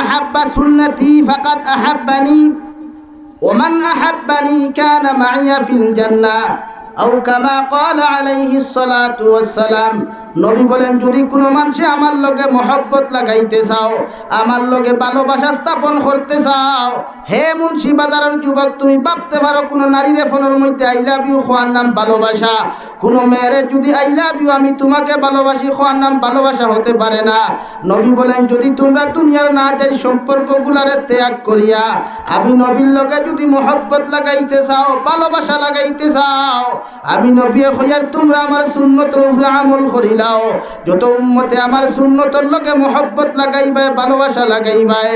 আহাব্বা সুন্নতি ফাকাদ আহাব্বানি ওমান আহাব্বানি কানা মাইয়া ফিল জান্নাহ আও কামা ক্বালা আলাইহিস সালাতু ওয়াস সালাম নবী বলেন, যদি কোনো মানুষে আমার লগে মহব্বত লাগাইতে চাও, আমার লগে ভালোবাসা স্থাপন করতে চাও, হে মুন্সি বাজারের যুবক, তুমি ভাবতে পারো কোনো নারীরে ফোনের মধ্যে আই লাভ ইউ খোয়ার নাম ভালোবাসা। কোনো মেয়েরে যদি আই লাভ ইউ আমি তোমাকে ভালোবাসি খোয়ার নাম ভালোবাসা হতে পারে না। নবী বলেন, যদি তোমরা দুনিয়ার না যাই, সম্পর্কগুলারে ত্যাগ করিয়া আমি নবীর লগে যদি মহব্বত লাগাইতে চাও, ভালোবাসা লাগাইতে চাও, আমি নবী হইয়ার তোমরা আমার সুন্নত উপরে আমল করিলাও যত উম্মতে আমার সুন্নতর লগে মহব্বত লাগাইবাই ভালোবাসা লাগাইবাই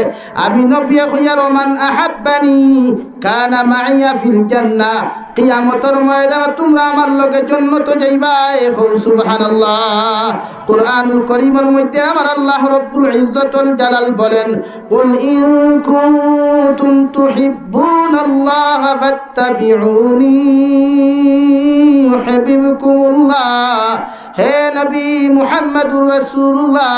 আমি নবী হইয়ার ওমান আহাব্বানি, কানা মাইয়া ফিল জান্নাহ। কিয়ামতের ময়দানে তোমরা আমার লগে জন্নত যাইবাই হৌ সুবহানাল্লাহ। কুরআনুল কারীমের মধ্যে আমার আল্লাহ রাব্বুল ইজ্জতুল জালাল বলেন, কুল ইন কুনতুম তুহিব্বুনাল্লাহ ফাত্তাবিউনি ইউহিব্বুকুমুল্লাহ। হে নবী মুহাম্মদুর রাসূলুল্লাহ,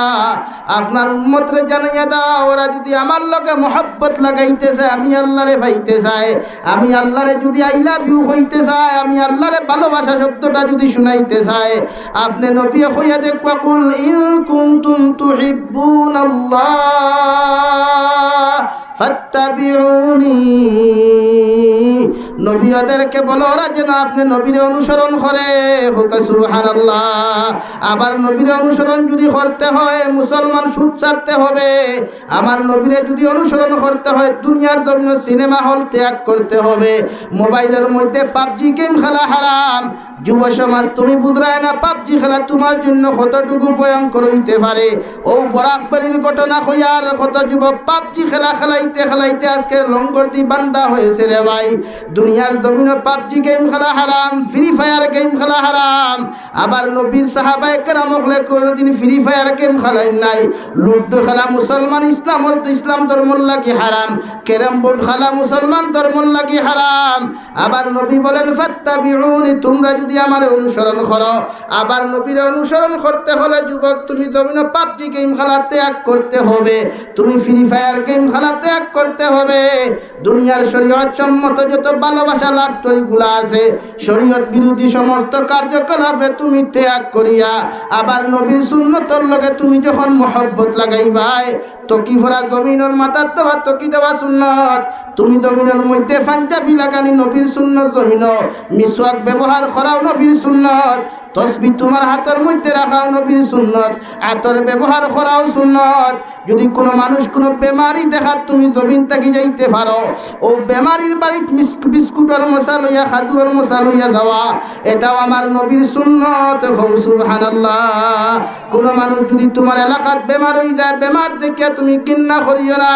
আপনার উম্মতরে জানাইয়া দাও, ওরা যদি আমার লগে মোহব্বত লাগাইতে চায়, আমি আল্লাহরে পাইতে চাই, আমি আল্লাহরে যদি আই লাভ ইউ হইতে চাই আমি আল্লাহরে ভালোবাসা শব্দটা যদি শুনাইতে চাই আপনি নবী হইয়া দেখুয়া, কুল ইন কুনতুম তুহিব্বুনাল্লাহ, ফাত্তাবিউনি। নবী ওদেরকে বলো, ওরা যেন আপনি নবীর অনুসরণ করে। হুকা সুহান আবার নবীর অনুসরণ যদি করতে হয়, মুসলমান সুদ ছাড়তে হবে। আমার নবীরে যদি অনুসরণ করতে হয়, দুনিয়ার জন্য সিনেমা হল ত্যাগ করতে হবে। মোবাইলের মধ্যে পাবজি গেম খেলা হারাম। যুব সমাজ, তুমি বুঝরায় না, পাবজি খেলা তোমার জন্য কতটুকু ভয়ঙ্কর হইতে পারে? ও বরাকবাড়ির ঘটনা হইয়ার কত যুবক পাবজি খেলা খেলাইতে খেলাইতে আজকের লঙ্গরটি বান্দা হয়েছে রে ভাই। দুনিয়ার জমিনে পাবজি গেম খেলা হারাম ফ্রি ফায়ার গেম খেলা হারাম। আবার নবীর সাহাবায় কেরাম হলে কোনোদিন ফ্রি ফায়ার গেম খেলাই নাই। লুড্ডু খেলা মুসলমান ইসলামর তো ইসলাম ধর্মর লাগি হারাম। ক্যারাম বোর্ড খেলা মুসলমান ধর্মর লাগি হারাম। আবার নবী বলেন, ফাত্তাবিউনি, তোমরা আমার অনুসরণ করো, আবার নবীর অনুসরণ করতে হলে যুবক, তুমি জমিনে পাবজি গেম খেলা ত্যাগ করতে হবে। তুমি ফ্রি ফায়ার গেম খেলা ত্যাগ করতে হবে। দুনিয়ার শরীয়ত সম্মত যত ভালোবাসা লাভগুলা আছে, শরীয়ত বিরোধী সমস্ত কার্যকলাপে তুমি ত্যাগ করিয়া, আবার নবীর সুন্নতর লগে তুমি যখন মহব্বত লাগাইবাই তকি ভরা জমিনের মাথার দেওয়া তকি দেওয়া সুন্নত। তুমি জমিনের মধ্যে পাঞ্জাবি লাগানি নবীর সুন্নত জমিন মিসওয়াক ব্যবহার করাও নবীর সুন্নত। তসবি তোমার হাতের মধ্যে রাখাও নবীর সুন্নত হাতের ব্যবহার করাও সুন্নত। যদি কোনো মানুষ কোনো বেমারি দেখাত তুমি জমিন থাকি যাইতে পারো, ও বেমারির বাড়িত বিস্কুটের মশা লইয়া খাজুরের মশা লইয়া দেওয়া, এটাও আমার নবীর সুন্নত। হৌ সুবহানাল্লাহ। কোনো মানুষ যদি তোমার এলাকাত বেমার হয়ে যায়, বেমার দেখিয়া তুমি কিন্না করিও না।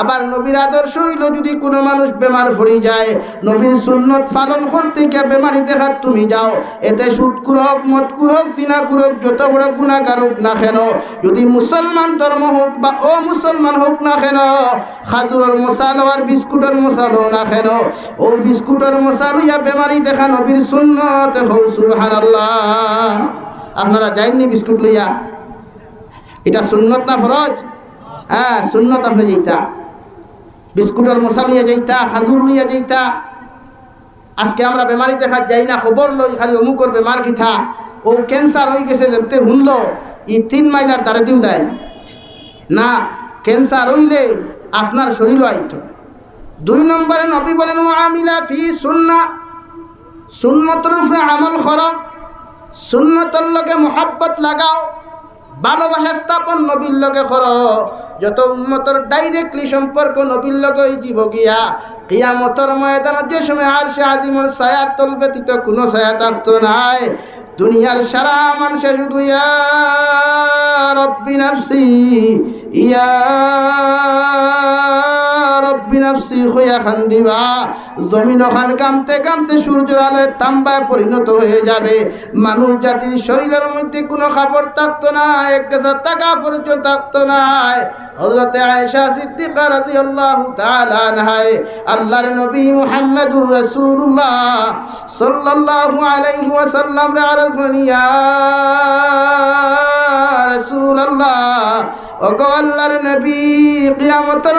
আবার নবীর আদর্শ হইল যদি কোনো মানুষ বেমার পড়ে যায়, নবীর সুন্নত পালন করতে গিয়ে বেমারি দেখাত তুমি যাও, এতে সুদকুর হোক মতকুর হোক দিনাকুর হোক যত বড় গুণাগার হোক না কেন, যদি মুসলমান ধর্ম হোক বা ও মুসলমান হোক না কেন, খাজুরের মশালো আর বিস্কুটের মশালো না কেন, ও বিস্কুটের মশালো ইয়া বেমারি দেখা নবীর সুন্নত হৌ সুবহানাল্লাহ। আপনারা যাইননি বিস্কুট লইয়া? এটা সুন্নত না ফরজ? হ্যাঁ সুন্নত আপনি যেইতা। বিস্কুটের মশা লইয়া যাইতা, খাজুর লইয়া যাইতা। আজকে আমরা বেমারি দেখা যাই না, খবর লই খালি অমুকর বেমার কিথা ও ক্যান্সার হয়ে গেছে যেমতে শুনলো ই তিন মাইলার দ্বারে দিও যায় না। না ক্যান্সার হইলে আপনার শরীরও আইত দুই নম্বরে নবী বলেন আমিলা ফি সুন্না সুন্নতর উপরে আমল করম সুন্নতর লগে মোহাব্বত লাগাও, ভালোবাসা স্থাপন নবীর লগে কর। যত উন্মতর ডাইরেক্টলি সম্পর্ক নবীর লগই জীব গিয়া, কিয়ামতর ময়দান যে সময় আর সে আদিমর সায়ার তল ব্যতীত কোনো সায়া থাকতো নাই। দুনিয়ার সারা মানুষে শুধু রব্বি নাফসি, ইয়া রব্বি নাফসি হইয়া খান দিবা। জমিন ওখান কামতে কামতে সূর্যের আলোয় তাম্বায় পরিণত হয়ে যাবে। মানুষ জাতির শরীরের মধ্যে কোনো কাপড় থাকতো না, এক গেছার টাকা পর্যন্ত থাকতো না।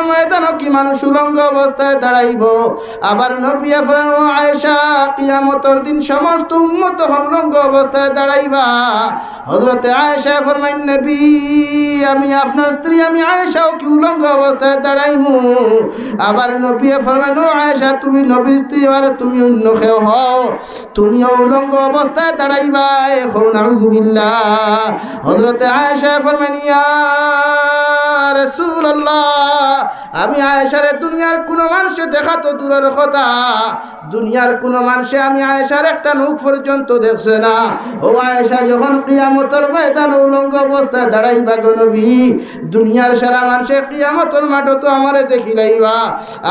ময়দানে কি মানুষ উলঙ্গ অবস্থায় দাঁড়াইব? আবার নবী ফেরেন ও আয়েশা কিয়ামতের দিন সমস্ত উম্মত উলঙ্গ অবস্থায় দাঁড়াইবা। হযরতে আয়েশা ফরমাইন, নবী, আমি আপনার স্ত্রী, আমি আয়েশাও কি উলঙ্গ অবস্থায় দাঁড়াইমু? আবার নবী ফরমাইন, ও আয়েশা, তুমি নবীর স্ত্রী আর তুমি অন্য কেউ হও। তুমিও উলঙ্গ অবস্থায় দাঁড়াইবা। এখন আউযুবিল্লাহ হযরতে আয়েশা ফরমাইন, ইয়া রাসূলুল্লাহ, আমি আয়েশারে দুনিয়ার কোনো মানুষে দেখা তো দূরের কথা দুনিয়ার কোনো মানুষে আমি আয়েশার একটা নৌক পর্যন্ত দেখছে না। ও আয়েশা যখন কিয়ামতের ময়দান উলঙ্গ অবস্থায় দাঁড়াইবা নবী, দুনিয়ার সারা মানুষে কিয়ামতের মাঠে তো আমারে দেখিলাইবা।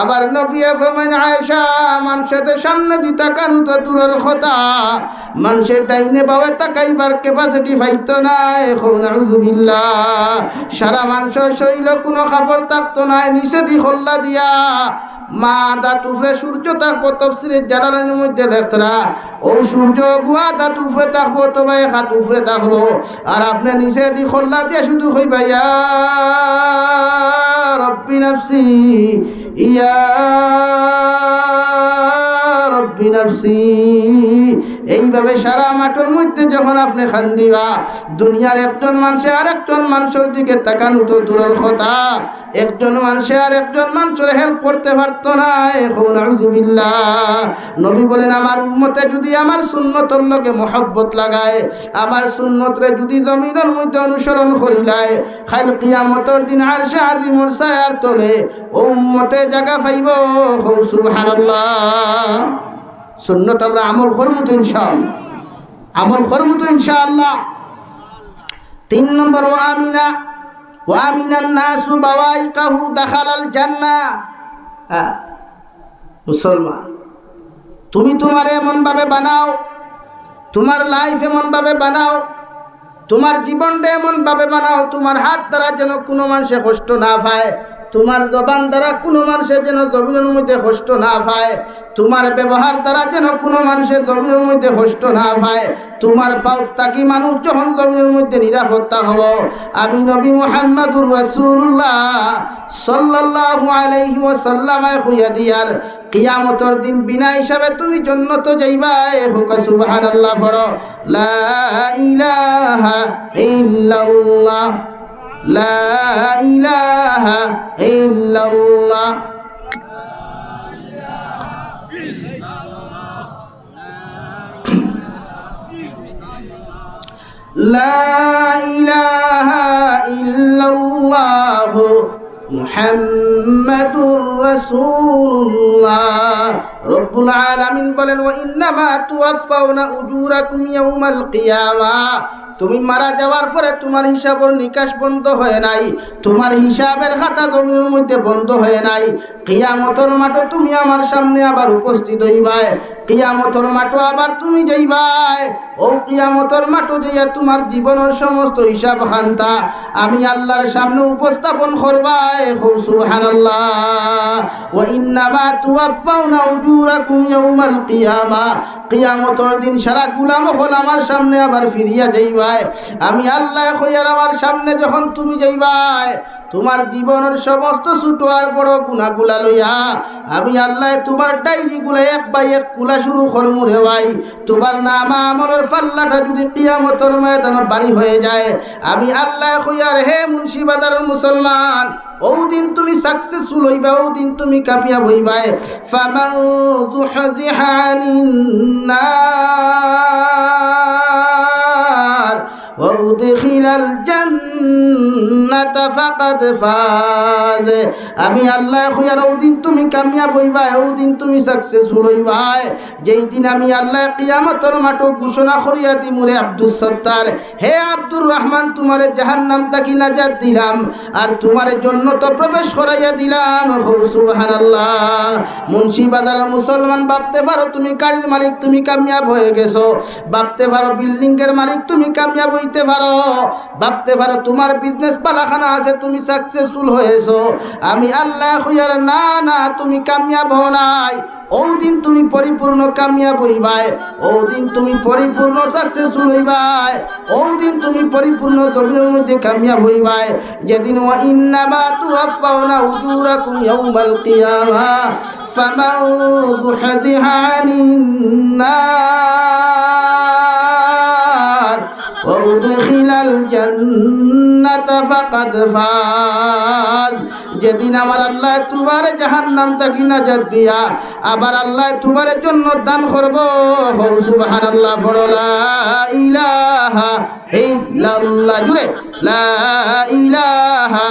আবার নবী ফরমান আয়েশা, মানুষের সামনে দি তাকানো তো দূরের কথা। মানুষের ডাইনে বাবা তাকাইবার ক্যাপাসিটি পাইতো না এখন আউযুবিল্লাহ সারা মানুষের শরীরে কোনো কাপড় থাকতো না দি খোল্লা দিয়া। মা দাঁত উফরে সূর্য থাকব তফসিলের জালালের মধ্যে লেখতরা, ও সূর্য গুয়া দাঁত উফরে থাকব তবে হাত উফরে থাকব আর আপনি নিচে দি খোল্লা দিয়ে শুধু কইবা, ইয়া রব্বি নাফসি, ইয়া রব্বি নাফসি এইভাবে সারা মাঠের মধ্যে যখন আপনি খান দিবা, দুনিয়ার একজন মানুষে আর একজন মানুষের দিকে তাকানো তো দূরের কথা। একজন মানুষে আর একজন মানুষের হেল্প করতে পারতো না, এখন নবী বলেন, আমার উম্মতে যদি আমার সুন্নতর লগে মহব্বত লাগায়, আমার সুন্নতরে যদি জমিনের মধ্যে অনুসরণ করিলায় খাইল কিয়ামতর দিন আর আদি মোরসায়ার তোলে, ও উম্মতে জায়গা পাইব হৌ সুবহানাল্লাহ। সুন্নত আমরা আমল করব তো ইনশাআল্লাহ। আমল করব তো ইনশাআল্লাহ। তিন নম্বর, ও আমিনা, ও আমিনান নাসু বাবাই কাহু দাখালাল জান্না। মুসলমান, তুমি তোমার এমনভাবে বানাও, তোমার লাইফ এমনভাবে বানাও, তোমার জীবনটা এমনভাবে বানাও, তোমার হাত দ্বারা যেন কোনো মানুষে কষ্ট না পায়। তোমার জবান দ্বারা কোনো মানুষের যেন জমিনের মধ্যে কষ্ট না পায়। তোমার ব্যবহার দ্বারা যেন কোনো মানুষের জমিনের মধ্যে কষ্ট না পায়। তোমার পাউত্তাকি মানুষ যখন জমিনের মধ্যে নিরাপত্তা হব। আমি নবী মোহাম্মদুর রসুল্লাহ সাল্লাল্লাহু আলাইহি ওয়াসাল্লামায় হইয়া দিয়ার। কিয়ামতর দিন বিনা হিসাবে তুমি জন্নত যাইবা। হুকা, সুবহানাল্লাহ পড়ো। লা ইলাহা ইল্লাল্লাহ। লা ইলাহা ইল্লাল্লাহ لا إله إلا الله মুহাম্মাদুর রাসূলুল্লাহ রব্বুল আলামিন বলেন ওয়া ইন্নামা তুওয়াফাউনা উজুরাকুম ইয়াউমাল কিয়ামাহ তুমি মারা যাওয়ার পরে তোমার হিসাবের নিকাশ বন্ধ হয়ে নাই। তোমার হিসাবের খাতা জমির মধ্যে বন্ধ হয়ে নাই। কিয়ামতর মাঠে তুমি আমার সামনে আবার উপস্থিত হইবাই। কিয়ামতর মাঠো আবার তুমি যাইবাই ও কিয়ামতর মাঠো যাইয়া তোমার জীবনের সমস্ত হিসাব খান্তা। আমি আল্লাহর সামনে উপস্থাপন করবাই হৌ সুবহানাল্লাহ। ওয়া ইন্নামা তুওয়াফাউনা উজুরাকুম ইয়াউমাল কিয়ামা। কিয়ামতর দিন সারা গুলাম হল আমার সামনে আবার ফিরিয়া যাইবাই। আমি আল্লাহ কইয়ার আমার সামনে যখন তুমি যাইবাই তোমার জীবনের সমস্ত ছোট আর বড় গুণাগুলা লইয়া আমি আল্লাহ তোমার ডায়েরি গুলা এক বাই এক কুলা শুরু করমু রে ভাই তোমার নাম আমলের পাল্লাটা যদি কিয়ামতর ময়দান বাড়ি হয়ে যায় আমি আল্লাহ কইয়ার হে মুন্সিবাদার মুসলমান ও দিন তুমি সাকসেসফুল হইবা ও দিন তুমি কামিয়াব হইবা ফামান যুহজিহা আনিন নার وأدخل الجنة ফাকাদ ফাজ আমি আল্লাহ তুমি কামিয়াব হইবা তুমি সাকসেসফুল যেই দিন আমি আল্লাহ ঘোষণা করিয়া দিমুরে আব্দুল সত্তার, হে আব্দুর রহমান, তোমারে জাহান্নাম তাকি নাজাত দিলাম, আর তোমার জন্য তো প্রবেশ করাইয়া দিলাম। সুবহানাল্লাহ। মুন্সিবাজার মুসলমান, ভাবতে পারো তুমি গাড়ির মালিক, তুমি কামিয়াব হয়ে গেছো। ভাবতে পারো বিল্ডিং এর মালিক, তুমি কামিয়াব হইতে পারো। ভাবতে পারো তোমার বিজনেস পালাখানা আছে তুমি সাকসেসফুল হয়েছো। আমি আল্লাহ খুয়ার না না, তুমি কামিয়াব নাই। ও দিন তুমি পরিপূর্ণ কামিয়াব হইবাই। ও দিন তুমি পরিপূর্ণ সাকসেসফুল হইবাই। ও দিন তুমি পরিপূর্ণ জমিনের মধ্যে কামিয়াব হইবাই। যেদিন ওয়া ইন্নামা তুওয়াফাউনা উজুরাকুম ইয়াউমাল কিয়ামা। ফামান যুহদিহা আনিন নার وأدخل الجنة فقد فاز যেদিন আমার আল্লাহ তোমার জাহান্নাম তাকি নাজাত দিয়া আবার আল্লাহ তোমার জন্য দান করব হৌ সুবহানাল্লাহ পড়ো লা ইলাহা ইল্লাল্লাহ জুড়ে লা ইলাহা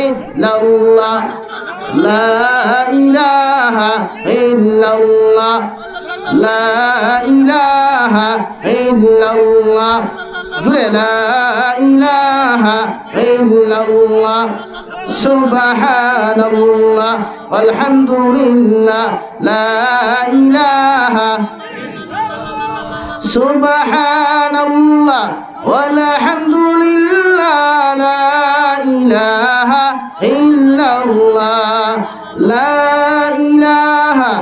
ইল্লাল্লাহ লা ইলাহা ইল্লাল্লাহ লা ইলাহা ইল্লাল্লাহ জুড়ে লা ইলাহা ইল্লাল্লাহ সুবহানাল্লাহ আলহামদুলিল্লাহ লা ইলাহা সুবহানাল্লাহ walhamdulillah la ilaha illallah la ilaha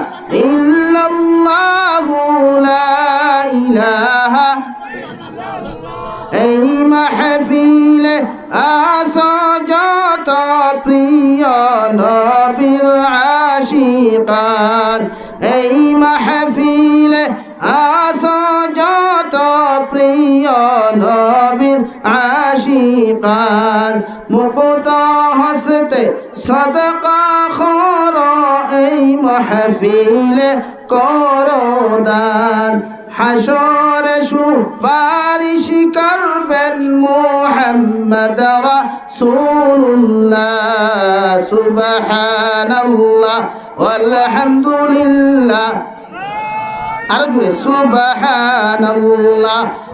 illallah la ইলাহা এই মাহফিলে আস যত প্রিয় নবীর আশিকান এই মাহফিলে আসো প্রিয় নবীর আশিকান মুকুত হসতে সদকা খর এই মাহফিলে করো দান হাসরে সুপারিশ করবেন মোহাম্মদ রাসূলুল্লাহ। সুবহানাল্লাহ আলহামদুলিল্লাহ আরও জুড়ে সুবহানাল্লাহ।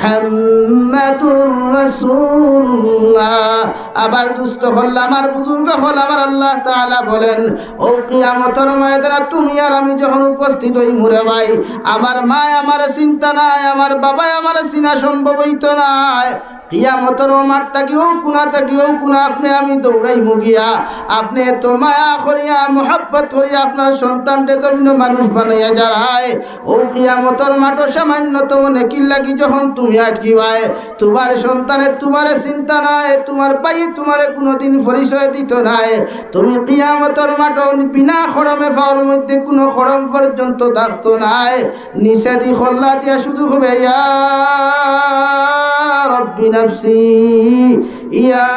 মুহাম্মাদুর রাসূলুল্লাহ। আবার দুষ্ট হল আমার বুজুর্গ হল আমার আল্লাহ তাআলা বলেন, ও কিয়ামতের ময়দানে তুমি আর আমি যখন উপস্থিত হই মুরে ভাই, আমার মা আমার চিন্তা নাই, আমার বাবা আমার চিনা সম্ভব হইতো নাই। কিয়ামতের মাঠ থাকিও কুনা থাকিও কুনা আপনি আমি দৌড়াই মুগিয়া আপনি এত মায়া করিয়া, মোহাব্বত করিয়া আপনার সন্তানকে জমিন মানুষ বানাইয়া যারায় ও কিয়ামতের মাঠ সামান্যতম নেকির লাগি যখন তুমি আটকিবায় তোমার সন্তানের তোমার চিন্তা নাই, তোমার পায়ে তোমার কোনোদিন পরিচয় দিত নাই। তুমি কিয়ামতের মাঠ বিনা খরমে পাওয়ার মধ্যে কোনো খরম পর্যন্ত থাকতো নাই। দি খল্লা দিয়া শুধু হবে ইয়া রব্বি ইয়া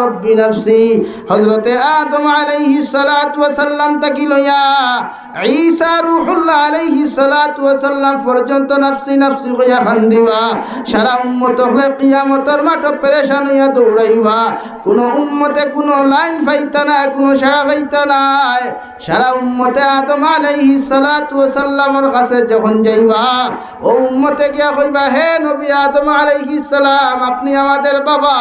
রব্বি নফসি হযরতে আদম আলাইহিস সালাতু ওয়াস সালাম তাকি লইয়া ঈসা আলাইহিস সালাতু ওয়াস সালাম পর্যন্ত নফসি নফসি হইয়া খান্দিবা সারা উম্মত হলে কিয়ামতের মাঠ পেরেশান হইয়া দৌড়াইবা। কোন উম্মতে কোন লাইন পাইতা না কোন সারা পাইতা নাই। সারা উম্মতে আদম আলাইহিস সালাতু ওয়াস সালামের কাছে যখন যাইবা, ও উম্মতে গিয়া কইবা, হে নবী আদম আলাইহিস সালাম, আপনি আমাদের বাবা।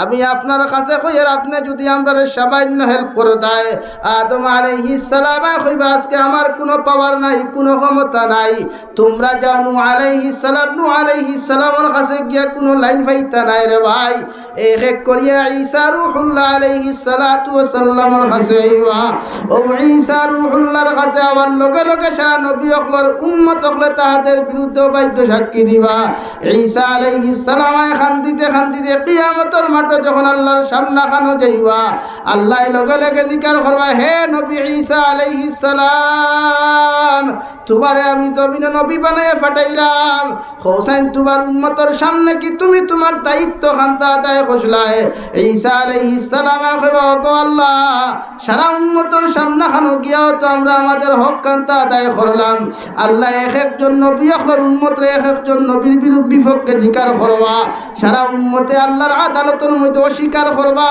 আমি আপনার কাছে কইয়ার আপনি যদি আমরা সামান্য হেল্প করে দেয়, আদম আলাইহিস সালাম কইবা, আজকে আমার কোনো পাওয়ার নাই, কোনো ক্ষমতা নাই। তোমরা যাও নু আলাইহিস সালাম নু আলাইহিস সালামের কাছে গিয়া কোনো লাইন পাইতা নাই রে ভাই। এক এক করিয়া ঈসা রুহুল্লাহ আলাইহিস সালাতু ওয়াস সালামের কাছে আইবা। ও ঈসা রুহুল্লাহর কাছে আবার লগে লগে সারা নবী অকলর উম্মত অকলে তাহাদের বিরুদ্ধে বাধ্য সাক্ষী দিবা। ঈসা আলাইহিস সালাম খান্দিতে খান্দিতে কিয়ামতের মাঠে যখন আল্লাহর সামনা খানো যাইবা, আল্লাহ লগে লগে জিকার করবা, হে নবী ঈসা আলাইহিস সালাম তোমারে আমি জমিনে নবী বানায় ফাটাইলাম। হোসেন তোমার উম্মতর সামনে কি তুমি তোমার দায়িত্ব খান্তা আদায় খসলায়? ঈসা আলাইহিস সালাম কইব গো আল্লাহ, সারা উম্মতর সামনে খানো গিয়াও তো আমরা আমাদের হক কান্তা আদায় করলাম। আল্লাহ এক একজন নবী আখলার উম্মতরে এক একজন নবীর বিরুদ্ধ বিপক্ষে জিকার করবা। সারা উম্মতে আল্লাহর আদালতের মধ্যে অস্বীকার করবা।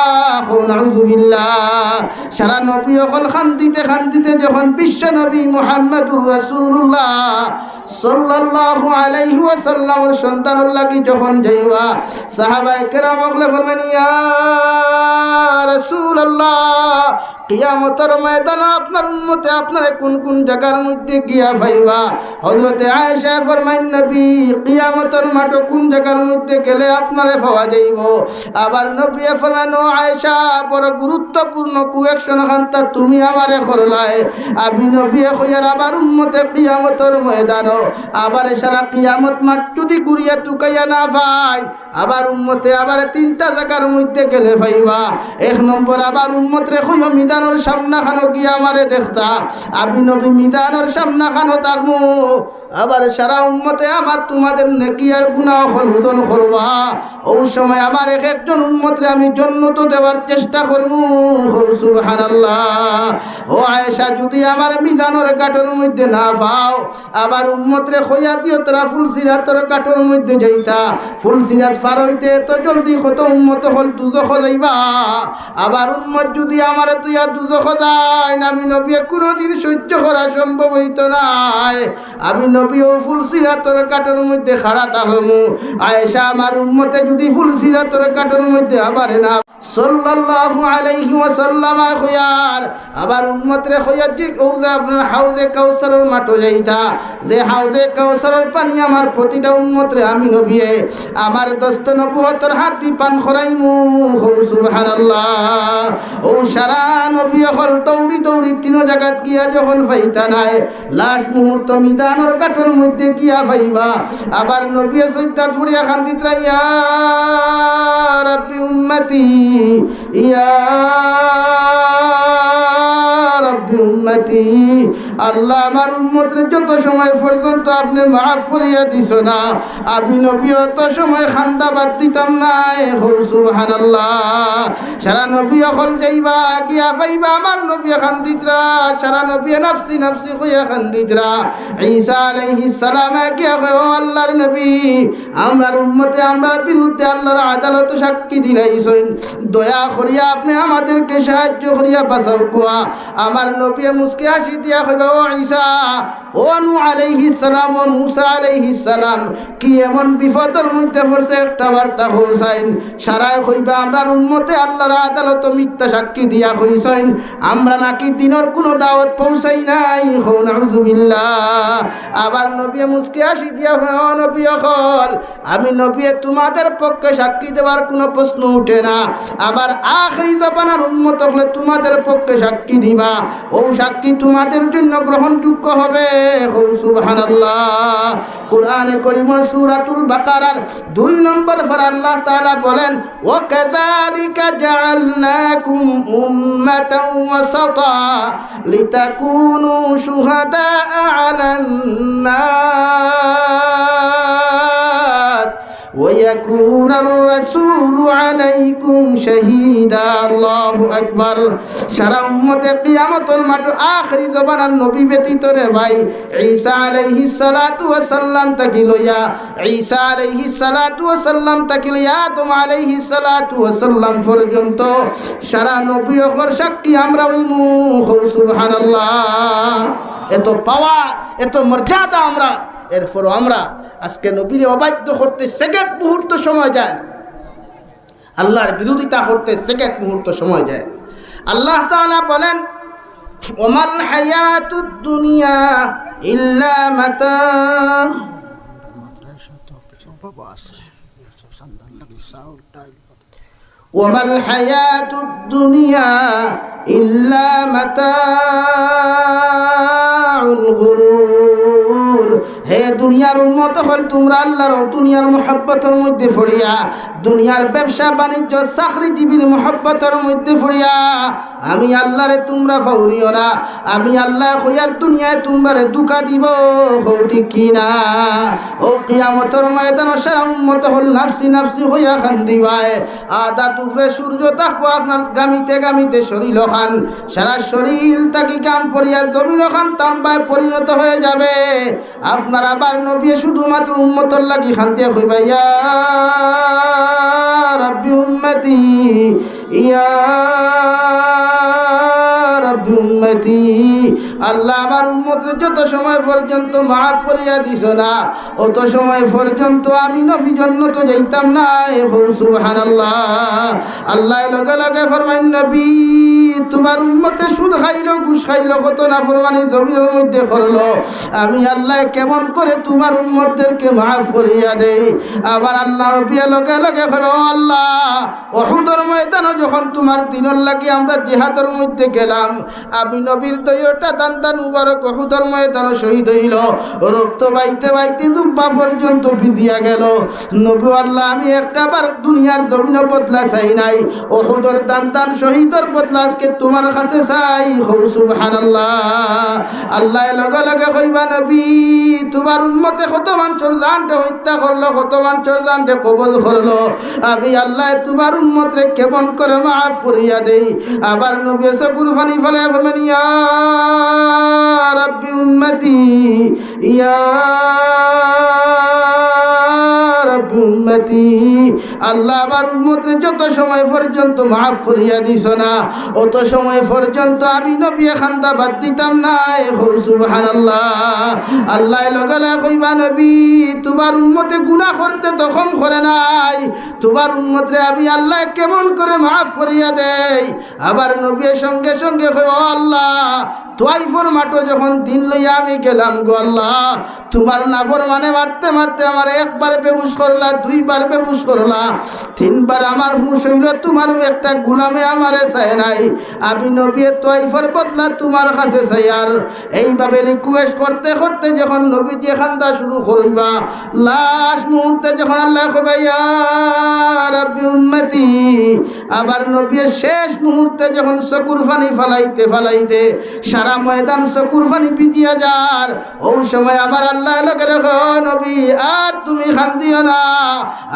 নাউযুবিল্লাহ সারা নবী অকল খান্দিতে খান্দিতে যখন বিশ্ব নবী মুহাম্মদুর রাসূলুল্লাহ সাল্লাল্লাহু আলাইহি ওয়াসাল্লামের সন্তানুর লাগি যখন যাইবা? সাহাবায়ে কেরাম অকলে ফরমান ইয়া রাসূলুল্লাহ, কিয়ামতের ময়দানে আপনার উম্মতে আপনারে কোন কোন জায়গার মধ্যে গিয়া পাইবা হযরতে আয়েশা ফরমাইন, নবী, কিয়ামতের মাঠে কোন জায়গার মধ্যে গেলে আপনারে পাওয়া যাইব? আবার নবী ফরমানো আয়েশা, বড় গুরুত্বপূর্ণ কুয়েকশন খান্তা, তুমি আমারে করলাই। আমি নবী কইয়ার, আবার উম্মতে কিয়ামতের ময়দান আবার সারা কিয়ামত মাঠ যদি ঘুরিয়া তুকাইয়া না পাই আবার উম্মতে আবার তিনটা জায়গার মধ্যে গেলে ভাইবা এক নম্বর আবার উম্মত রে কইও মিদানোর সামনা খানো গিয়া আমারে দেখতা। আমি নবী মিদানোর সামনা খানো তাকমু আবার সারা উন্মতে আমার তোমাদের নেকি আর হলুদন করবা। ও সময় আমার এক একজন উম্মতরে আমি জন্নত দেওয়ার চেষ্টা করমু। সুবহানাল্লাহ। ও আয়েশা, যদি আমার মিজানোর কাঠের মধ্যে না পাও, আবার উম্মতরে খইয়া দিও তোরা ফুল সিরাতর মধ্যে যাইতা। ফুল সিরাত পার হইতে তো জলদি কত উম্মত হল দুদখ যাইবা আবার উম্মত যদি আমার তুইয়া দুদখ যায় আমি নবী কোনোদিন সহ্য করা সম্ভব হইত নাই। আমি নবীও ফুল সিরাতর কাঠের মধ্যে খাড়া তাহমু। আয়েশা, আমার উম্মতে যদি ফুল সিরাতর কাঠের মধ্যে আবার না সাল্লাল্লাহু আলাইহি ওয়াসাল্লাম খয়ার, আবার উম্মত রে খয়ার যে কৌজা আপনার হাউজে কাউসারের মাঠো যাইতা। যে হাউজে কাউসারের পানি আমার প্রতিটা উম্মত আমি নবিয়ে, আমার দস্ত নবুয়তর হাত দি পান খরাইমু। হৌ, সুবহানাল্লাহ। ও সারা নবী হল দৌড়ি দৌড়ি তিন জায়গাত গিয়া যখন পাইতা নাই লাস্ট মুহূর্ত মিদানোর কাঠের মধ্যে গিয়া পাইবা আবার নবী সৈদ্যা ফুড়িয়া খান্দিত রাইয়া রাব্বি উম্মতি, ইয়া রাব্বি উম্মতি, আল্লাহ আমার উম্মতের যত সময় পর্যন্ত আপনি মাফ করিয়া দিছ না, আমি নবী অত সময় খান্দা বাদ দিতাম না সুবহানাল্লাহ সারা নবী অকল যাইবা, গিয়া পাইবা, আমার নবী খান্দিতরা সারা নবী নাফসি নাফসি কইয়া খান্দিতরা ঈসা আলাইহিস সালাম গিয়া কয়, ও আল্লাহর নবী আমার উম্মতে আমরা বিরুদ্ধে আল্লাহর আদালত সাক্ষী দিলাইছেন দয়া করিয়া আপনি আমাদেরকে সাহায্য করিয়া বাঁচাও, কুয়া। আমার নবী মুসকে হাসি দিয়া কইবা ও ঈসা, ও নু আলাইহিস সালাম, ও মুসা আলাইহিস সালাম, কি এমন বিপদের মধ্যে পড়ছে, একটা বার্তা হোসাইন সারায় কইবা আমরা উম্মতে আল্লাহর আদালত মিথ্যা সাক্ষী দিয়া কইছেন আমরা নাকি দিনের কোনো দাওয়াত পৌঁছাই নাই। হো নাউযুবিল্লাহ আবার নবী মুসকে হাসি দিয়া নবী অকল। আমি নবী তোমাদের পক্ষে সাক্ষী দেওয়ার কোনো প্রশ্ন উঠে না। আবার আখরি জবানার উন্মত হলে তোমাদের পক্ষে সাক্ষী দিবা। ও সাক্ষী তোমাদের জন্য গ্রহণযোগ্য হবে। হৌ সুবহানাল্লাহ। কোরআনে করিম সূরাতুল বাকারার দুই নম্বর পর আল্লাহ তাআলা বলেন ও কাযালিকা জাআলনাকুম উম্মাতাও ওয়াসাতা লিতাকুনু শুহাদা আলান নাস ويكون الرسول عليكم شهيدا الله أكبر সারা উম্মতে কিয়ামতের মাঠ আখরি জবানার নবী ব্যতীত রে ভাই ঈসা আলাইহিস সালাতু ওয়াস সালাম তাকি লইয়া ঈসা আলাইহিস সালাতু ওয়াস সালাম তাকি লইয়া আদম আলাইহিস সালাতু ওয়াস সালাম পর্যন্ত সারা নবী হকর সাক্ষী আমরা হইমু সুবহানাল্লাহ এত পাওয়ার এত মর্যাদা আমরা এরপর আমরা আজকে নবীরে অবাধ্য করতে সেকেন্ড মুহূর্ত সময় যায় না। আল্লাহর বিরোধিতা করতে সেকেন্ড মুহূর্ত সময় যায় না। আল্লাহ তাআলা বলেন, ওমাল হায়াতুদ দুনিয়া ইল্লা মাতা। গুরুর। হে দুনিয়ার উন্মত হল তোমরা আল্লাহর দুনিয়ার মোহাব্বতের মধ্যে ফড়িয়া দুনিয়ার ব্যবসা, বাণিজ্য, চাকরিজীবীর মোহাব্বতের মধ্যে ফড়িয়া আমি আল্লাহরে তোমরা ফাউরিও না। আমি আল্লাহ হইয়ার দুনিয়ায় তোমরা দুকা দিব হৌ ঠিক কি না ও কিয়ামতর ময়দান সারা উন্মত হল নাফসি নাফসি হইয়া খান দিবায় আদা তুফরে সূর্য থাকব আপনার গামিতে গামিতে শরীর খান। সারা শরীর তাকে কাম পরিয়া জমিন খান, তাম্বায় পরিণত হয়ে যাবে। আপনার আবার নবী শুধুমাত্র উম্মতর লাগি খান্তি হইবাইয়া রব্বি উম্মতি ইয়া আল্লাহ আমার উম্মতের যত সময় পর্যন্ত মাফ করিয়া দিছ না, অত সময় পর্যন্ত আমি নবী জন্য তো যাইতাম না সুবহানাল্লাহ। আল্লাহ লগে লগে ফরমাইন, নবী, তোমার উম্মতে সুদ খাইলো, ঘুষ খাইলো, কত না ফরমানি জমির মধ্যে করল। আমি আল্লাহ কেমন করে তোমার উম্মতদেরকে মাফ করিয়া দেই? আবার আল্লাহ বিয়া লগে লগে হলো আল্লাহ, অহুদর ময়দানও যখন তোমার দিনের লাগি আমরা জেহাদের মধ্যে গেলাম, আমি নবীর দইটা দান দান মুবারক অহুদর ময়দান শহীদ হইল। রক্ত বাইতে বাইতে দুব্বা পর্যন্ত ভিজিয়া গেল। নবী আল্লাহ, আমি একটা বার দুনিয়ার জমিন বদলা চাই নাই। অহুদর দান দান শহীদর বদলা আজকে তোমার কাছে চাই। হৌ সুবহানাল্লাহ। আল্লাহ লগে লগে কইবা, নবী, তোমার উন্মতে কত মানুষের দানটা হত্যা করল, কত মানুষের দানটা কবল করল। আমি আল্লাহ, তোমার উন্মতরে কেমন করে মাফ করিয়া দেই। আবার নবী এসে কুরবানি ফেলে ফেলেন ইয়া রাব্বি উম্মতি ইয়া উম্মতি। আল্লাহ আমার উম্মতরে যত সময় পর্যন্ত মাফ করিয়া দিছ না, অত সময় পর্যন্ত আমি নবী খান্দা বাদ দিতাম না। সুবহানাল্লাহ। আল্লাহ লগলা কইবা, নবী, তোমার উম্মতে গুনাহ করতে তখন করে নাই। তোমার উম্মতরে আমি আল্লাহ কেমন করে মাফ করিয়া দেই? আবার নবীর সঙ্গে সঙ্গে আল্লাহ তোয়াইফর মাঠো যখন দিন লইয়া আমি গেলাম গো আল্লাহ, তোমার নাফর মানে মারতে মারতে আমার একবার বেহুশ করলা, দুইবার বেহুশ করলা। তিনবার আমার হুশ হইল, তোমার একটা গুলামে আমারে চায় নাই। আমি নবী তোয়াইফর বদলা তোমার কাছে চাই আর এইভাবে রিকোয়েস্ট করতে করতে যখন নবী যে খান্দা শুরু করইবা লাস্ট মুহূর্তে যখন আল্লাহ কবাইয়া রাব্বি উম্মতি, আবার নবী শেষ মুহূর্তে যখন চকুর ফানি ফালাইতে ফালাইতে সারা ময়দান চকুর ফানি পিজিয়া যার ও সময় আমার আল্লাহ লগে নবী, আর তুমি খান্দিও না।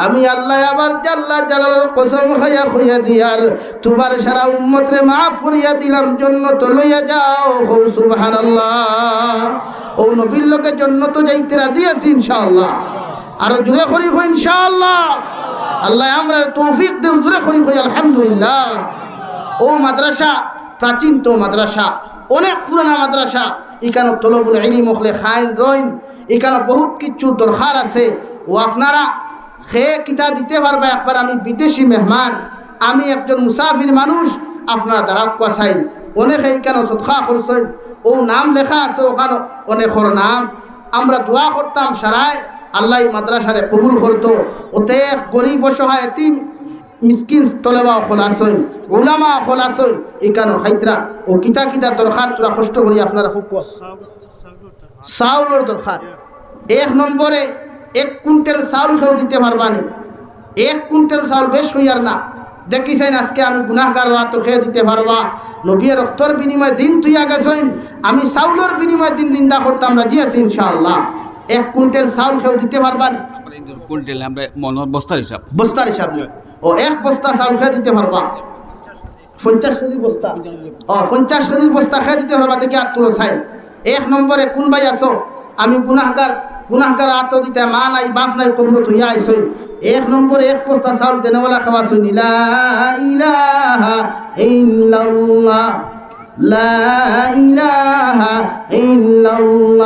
আমি আল্লাহ আবার জাল্লা জালালের কসম খাইয়া খুইয়া দিয়ার, তোমার সারা উম্মতরে মাফ করিয়া দিলাম জন্য তো লইয়া যাও হৌ সুবহানাল্লাহ। ও নবীর লোকের জন্য তো যাইতে রাজি আছি ইনশাআল্লাহ। আরও জুড়ে করি হই ইনশাআল্লাহ। আল্লাহ আমরা তৌফিক দেও জুড়ে করি হই আলহামদুলিল্লাহ। ও মাদ্রাসা, প্রাচীন তো মাদ্রাসা। অনেক পুরানা মাদ্রাসা। এখানে তলবুল ইলি মখলে খাইন রইন। এখানে বহুত কিছু দরকার আছে। ও আপনারা খে কিতা দিতে পারবে? একবার আমি বিদেশি মেহমান, আমি একজন মুসাফির মানুষ, আপনার দ্বারা কোয়াশাইন। অনেকে এখানে সৎখা করছেন। ও নাম লেখা আছে, ওখানে অনেকর নাম। আমরা দোয়া করতাম সারায়, আল্লাহ মাদ্রাসারে কবুল করতো। ওতে গরিব অসহায় এতিম মিসকিন তলেবা খোলাসইন ওলামা খোলাসইন এখানে খাইতরা ও কিতা কিতা দরকার তোরা কষ্ট করি আপনারা খুব কষ্ট। চাউলের দরকার এক নম্বরে এক কুইন্টাল চাউল খেয়েও দিতে পারবানি এক কুইন্টাল চাউল বেশ হইয়ার না। দেখিছেন আজকে আমি গুনাহগার রাত খেয়ে দিতে পারবা নবীর রক্তর বিনিময়ে দিন তুই গেছেন আমি চাউলের বিনিময়ে দিন দিনদা করতাম রাজি আছি ইনশাআল্লাহ। এক কুইন্টাল চাউল খেয়েও দিতে পারবানি কুইন্টাল আমরা মনোর বস্তার হিসাব বস্তার হিসাব নিয়ে। ও এক বস্তা চাউল খেয়ে দিতে পারবা। পঞ্চাশ কেজির বস্তা। ও, পঞ্চাশ কেজির বস্তা খেয়ে দিতে পারবা, দেখি আর তুলো, চাই। এক নম্বরে, কোন ভাই আসো আমি গুনাহগার গুনাহগার আত দিতে, মা নাই, বাপ নাই কবর তুইয়া আইসই এক নম্বরে, এক বস্তা চাউল দেনেওয়ালা খাওয়া শুন। লা ইলাহা ইল্লাল্লাহ। লা ইলাহা ইল্লাল্লাহ।